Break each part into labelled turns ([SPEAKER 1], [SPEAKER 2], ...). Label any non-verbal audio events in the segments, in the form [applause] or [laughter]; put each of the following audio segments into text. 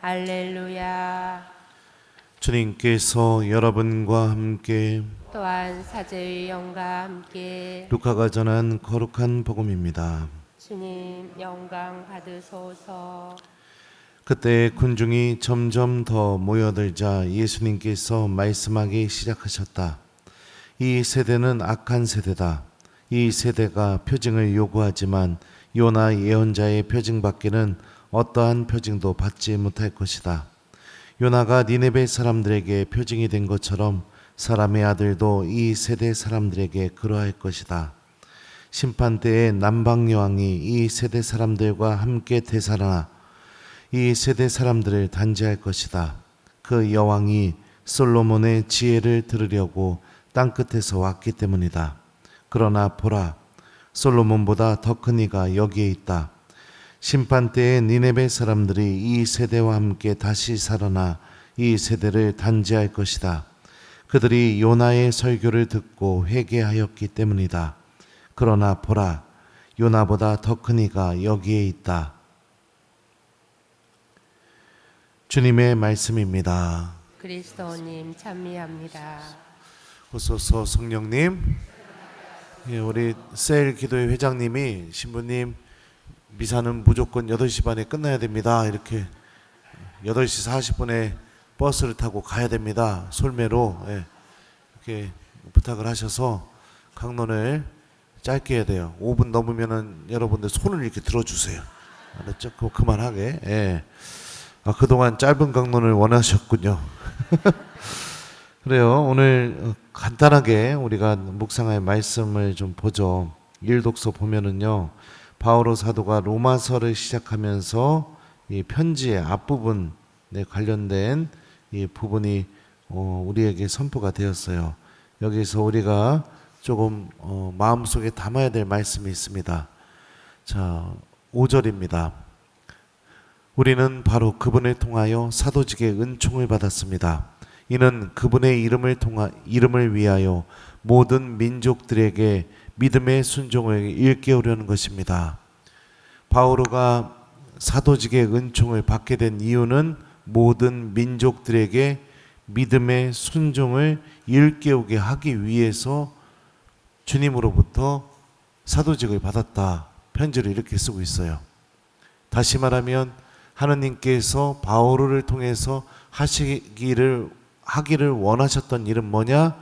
[SPEAKER 1] 할렐루야.
[SPEAKER 2] 주님께서 여러분과 함께
[SPEAKER 1] 또한 사제의 영과 함께
[SPEAKER 2] 루카가 전한 거룩한 복음입니다.
[SPEAKER 1] 주님 영광 받으소서.
[SPEAKER 2] 그때 군중이 점점 더 모여들자 예수님께서 말씀하기 시작하셨다. 이 세대는 악한 세대다. 이 세대가 표징을 요구하지만 요나 예언자의 표징밖에는 어떠한 표징도 받지 못할 것이다. 요나가 니네베 사람들에게 표징이 된 것처럼 사람의 아들도 이 세대 사람들에게 그러할 것이다. 심판 때에 남방 여왕이 이 세대 사람들과 함께 되살아나 이 세대 사람들을 단죄할 것이다. 그 여왕이 솔로몬의 지혜를 들으려고 땅 끝에서 왔기 때문이다. 그러나 보라, 솔로몬보다 더 큰 이가 여기에 있다. 심판 때에 니네베 사람들이 이 세대와 함께 다시 살아나 이 세대를 단죄할 것이다. 그들이 요나의 설교를 듣고 회개하였기 때문이다. 그러나 보라, 요나보다 더 큰 이가 여기에 있다. 주님의 말씀입니다.
[SPEAKER 1] 그리스도님 찬미합니다.
[SPEAKER 2] 호소서 성령님, 예, 우리 셀 기도회 회장님이 신부님 미사는 무조건 8시 반에 끝나야 됩니다. 이렇게 8시 40분에 버스를 타고 가야 됩니다. 솔매로 예, 이렇게 부탁을 하셔서 강론을 짧게 해야 돼요. 5분 넘으면은 여러분들 손을 이렇게 들어주세요. 알았죠? 그거 그만하게. 예. 아, 그동안 짧은 강론을 원하셨군요. [laughs] 그래요. 오늘 어, 간단하게 우리가 묵상할 말씀을 좀 보죠. 일독서 보면은요. 바오로 사도가 로마서를 시작하면서 이 편지의 앞부분에 관련된 이 부분이 어, 우리에게 선포가 되었어요. 여기서 우리가 조금 어, 마음속에 담아야 될 말씀이 있습니다. 자, 5절입니다. 우리는 바로 그분을 통하여 사도직의 은총을 받았습니다. 이는 그분의 이름을 통하 이름을 위하여 모든 민족들에게 믿음의 순종을 일깨우려는 것입니다. 바오로가 사도직의 은총을 받게 된 이유는 모든 민족들에게 믿음의 순종을 일깨우게 하기 위해서 주님으로부터 사도직을 받았다. 편지를 이렇게 쓰고 있어요. 다시 말하면 하나님께서 바오로를 통해서 하시기를 하기를 원하셨던 일은 뭐냐?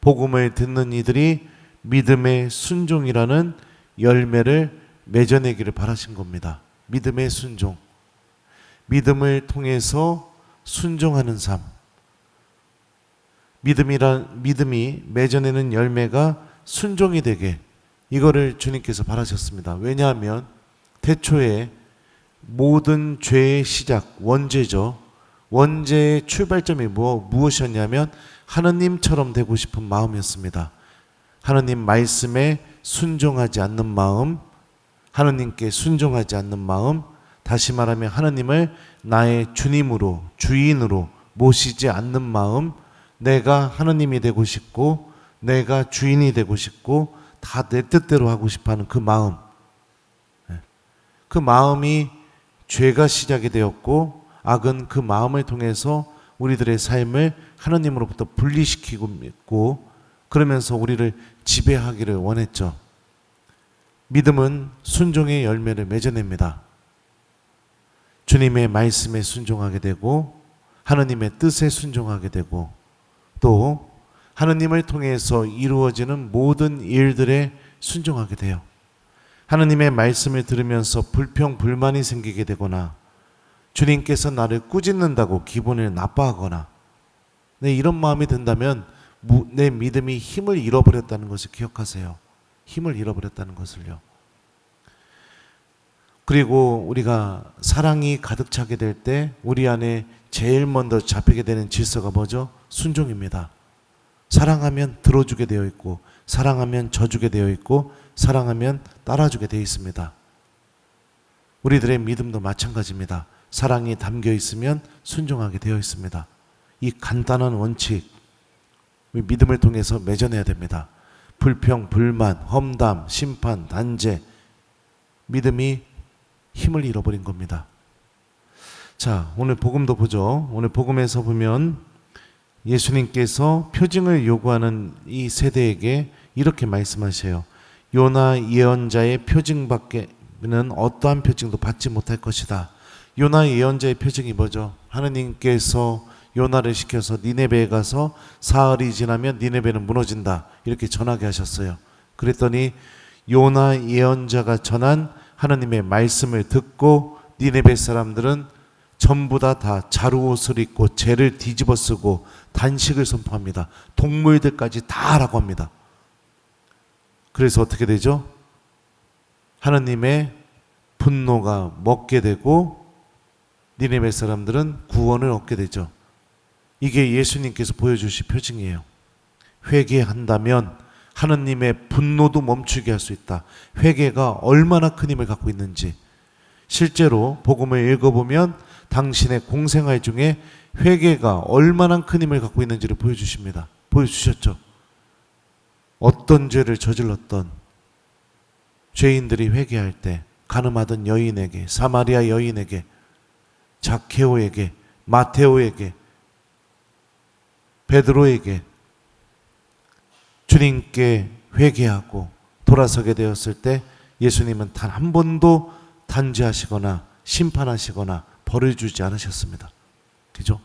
[SPEAKER 2] 복음을 듣는 이들이 믿음의 순종이라는 열매를 맺어내기를 바라신 겁니다. 믿음의 순종. 믿음을 통해서 순종하는 삶. 믿음이란 믿음이 맺어내는 열매가 순종이 되게 이거를 주님께서 바라셨습니다. 왜냐하면 태초에 모든 죄의 시작 원죄죠. 원죄의 출발점이 뭐 무엇이었냐면 하느님처럼 되고 싶은 마음이었습니다. 하느님 말씀에 순종하지 않는 마음, 하느님께 순종하지 않는 마음, 다시 말하면 하느님을 나의 주님으로 주인으로 모시지 않는 마음, 내가 하느님이 되고 싶고 내가 주인이 되고 싶고 다 내 뜻대로 하고 싶어 하는 그 마음, 그 마음이 죄가 시작이 되었고 악은 그 마음을 통해서 우리들의 삶을 하나님으로부터 분리시키고 있고 그러면서 우리를 지배하기를 원했죠. 믿음은 순종의 열매를 맺어냅니다. 주님의 말씀에 순종하게 되고 하나님의 뜻에 순종하게 되고 또 하나님을 통해서 이루어지는 모든 일들에 순종하게 돼요. 하나님의 말씀을 들으면서 불평 불만이 생기게 되거나 주님께서 나를 꾸짖는다고 기분을 나빠하거나 네, 이런 마음이 든다면 무- 내 믿음이 힘을 잃어버렸다는 것을 기억하세요. 힘을 잃어버렸다는 것을요. 그리고 우리가 사랑이 가득 차게 될 때 우리 안에 제일 먼저 잡히게 되는 질서가 뭐죠? 순종입니다. 사랑하면 들어주게 되어 있고 사랑하면 져주게 되어 있고 사랑하면 따라주게 되어 있습니다. 우리들의 믿음도 마찬가지입니다. 사랑이 담겨 있으면 순종하게 되어 있습니다. 이 간단한 원칙, 믿음을 통해서 맺어내야 됩니다. 불평, 불만, 험담, 심판, 단죄, 믿음이 힘을 잃어버린 겁니다. 자, 오늘 복음도 보죠. 오늘 복음에서 보면 예수님께서 표징을 요구하는 이 세대에게 이렇게 말씀하셔요. 요나 예언자의 표징밖에는 어떠한 표징도 받지 못할 것이다. 요나 예언자의 표징이 뭐죠? 하느님께서 요나를 시켜서 니네베에 가서 사흘이 지나면 니네베는 무너진다. 이렇게 전하게 하셨어요. 그랬더니 요나 예언자가 전한 하나님의 말씀을 듣고 니네베 사람들은 전부 다 다 자루옷을 입고 죄를 뒤집어 쓰고 단식을 선포합니다. 동물들까지 다 하라고 합니다. 그래서 어떻게 되죠? 하나님의 분노가 먹게 되고 니네베 사람들은 구원을 얻게 되죠. 이게 예수님께서 보여주신 표징이에요. 회개한다면 하나님의 분노도 멈추게 할 수 있다. 회개가 얼마나 큰 힘을 갖고 있는지 실제로 복음을 읽어보면 당신의 공생활 중에 회개가 얼마나 큰 힘을 갖고 있는지를 보여주십니다. 보여주셨죠. 어떤 죄를 저질렀던 죄인들이 회개할 때 가늠하던 여인에게 사마리아 여인에게 자케오에게 마테오에게 베드로에게 주님께 회개하고 돌아서게 되었을 때 예수님은 단 한 번도 단죄하시거나 심판하시거나 벌을 주지 않으셨습니다. 그죠?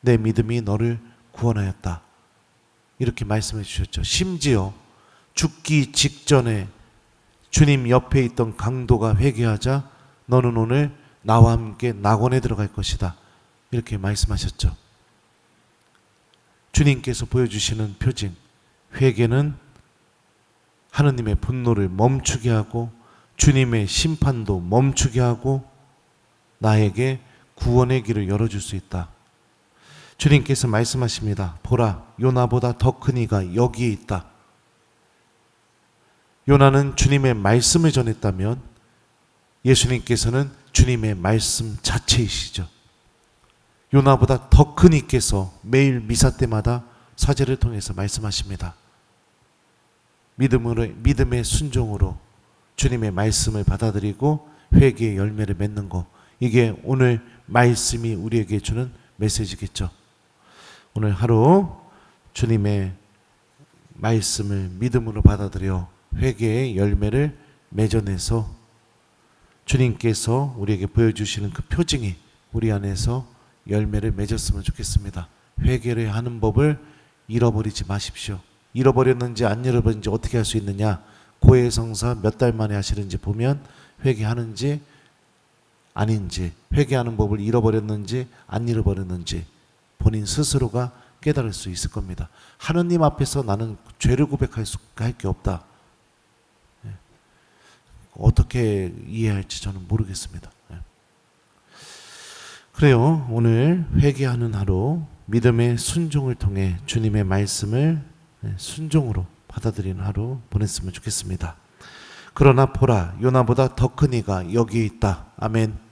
[SPEAKER 2] 내 믿음이 너를 구원하였다. 이렇게 말씀해 주셨죠. 심지어 죽기 직전에 주님 옆에 있던 강도가 회개하자 너는 오늘 나와 함께 낙원에 들어갈 것이다. 이렇게 말씀하셨죠. 주님께서 보여주시는 표징, 회개는 하느님의 분노를 멈추게 하고 주님의 심판도 멈추게 하고 나에게 구원의 길을 열어줄 수 있다. 주님께서 말씀하십니다. 보라, 요나보다 더 큰 이가 여기에 있다. 요나는 주님의 말씀을 전했다면 예수님께서는 주님의 말씀 자체이시죠. 요나보다 더 큰 이께서 매일 미사 때마다 사제를 통해서 말씀하십니다. 믿음으로 믿음의 순종으로 주님의 말씀을 받아들이고 회개의 열매를 맺는 것 이게 오늘 말씀이 우리에게 주는 메시지겠죠. 오늘 하루 주님의 말씀을 믿음으로 받아들여 회개의 열매를 맺어내서 주님께서 우리에게 보여주시는 그 표징이 우리 안에서 열매를 맺었으면 좋겠습니다. 회개를 하는 법을 잃어버리지 마십시오. 잃어버렸는지 안 잃어버렸는지 어떻게 할 수 있느냐? 고해성사 몇 달 만에 하시는지 보면 회개하는지 아닌지 회개하는 법을 잃어버렸는지 안 잃어버렸는지 본인 스스로가 깨달을 수 있을 겁니다. 하느님 앞에서 나는 죄를 고백할 수 할게 없다. 예. 어떻게 이해할지 저는 모르겠습니다. 예. 그래요. 오늘 회개하는 하루 믿음의 순종을 통해 주님의 말씀을 예, 순종으로 받아들이는 하루 보냈으면 좋겠습니다. 그러나 보라 요나보다 더 큰 이가 여기 있다. 아멘.